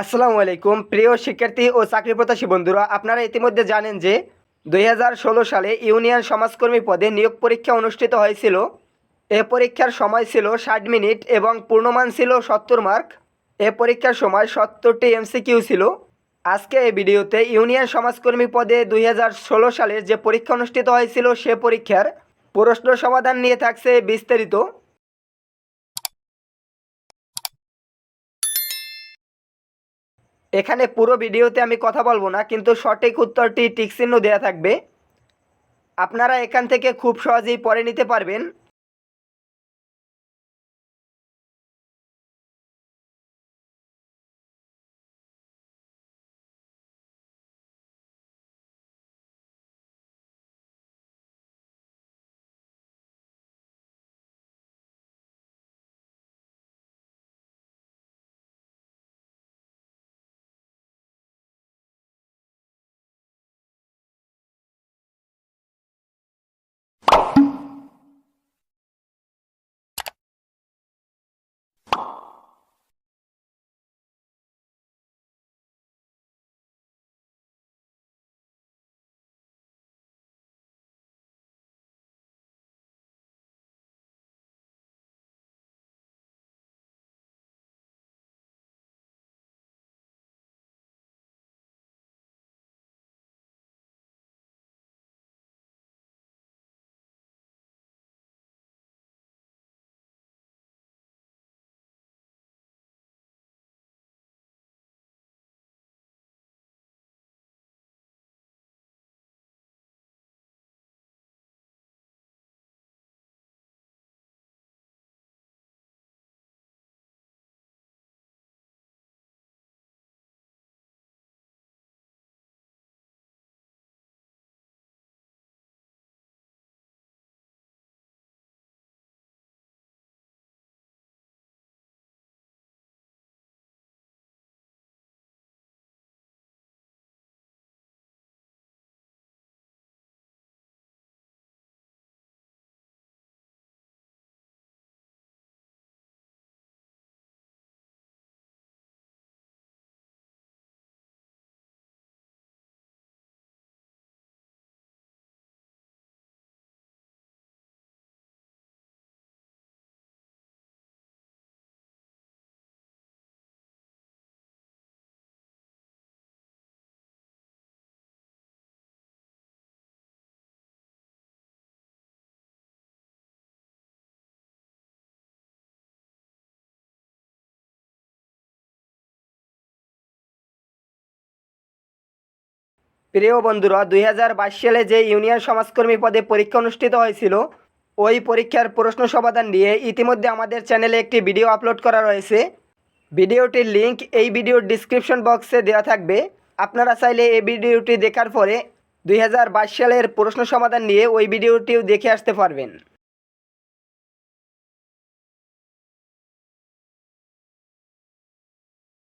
আসসালামু আলাইকুম। প্রিয় শিক্ষার্থী ও চাকরি প্রত্যাশী বন্ধুরা, আপনারা ইতিমধ্যে জানেন যে দুই হাজার ষোলো সালে ইউনিয়ন সমাজকর্মী পদে নিয়োগ পরীক্ষা অনুষ্ঠিত হয়েছিল। এ পরীক্ষার সময় ছিল ষাট মিনিট এবং পূর্ণমান ছিল সত্তর মার্ক। এ পরীক্ষার সময় সত্তরটি এমসিকিউ ছিল। আজকে এই ভিডিওতে ইউনিয়ন সমাজকর্মী পদে দু হাজার ষোলো সালের যে পরীক্ষা অনুষ্ঠিত হয়েছিল সে পরীক্ষার প্রশ্ন সমাধান নিয়ে থাকছে বিস্তারিত। এখানে পুরো ভিডিওতে আমি কথা বলব না, কিন্তু সঠিক উত্তরটি টিকচিহ্ন দেওয়া থাকবে। আপনারা এখান থেকে খুব সহজেই পড়ে নিতে পারবেন। প্রিয় বন্ধুরা, দুই হাজার বাইশ সালে যে ইউনিয়ন সমাজকর্মী পদে পরীক্ষা অনুষ্ঠিত হয়েছিল, ওই পরীক্ষার প্রশ্ন সমাধান নিয়ে ইতিমধ্যে আমাদের চ্যানেলে একটি ভিডিও আপলোড করা রয়েছে। ভিডিওটির লিঙ্ক এই ভিডিওর ডিসক্রিপশন বক্সে দেওয়া থাকবে। আপনারা চাইলে এই ভিডিওটি দেখার পরে দুই হাজার বাইশ সালের প্রশ্ন সমাধান নিয়ে ওই ভিডিওটিও দেখে আসতে পারবেন।